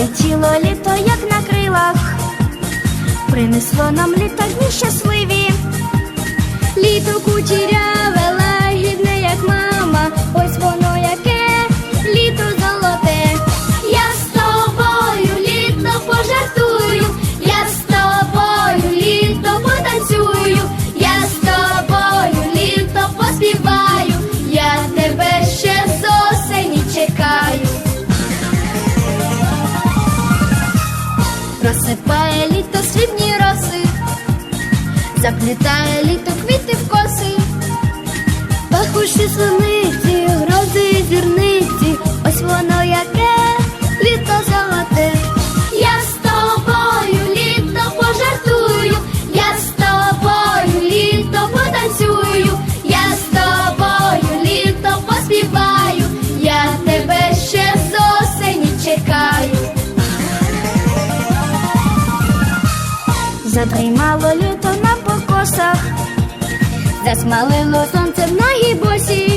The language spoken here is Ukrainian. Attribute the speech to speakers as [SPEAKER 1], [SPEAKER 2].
[SPEAKER 1] Полетіло літо, як на крилах, принесло нам літо дні щасливі. Літо кучеряве, Розсипає літо срібні роси, заплітає літо квіти в коси, пахущі суниці, Задрімало літо на покосах, засмалило сонце в ноги босі,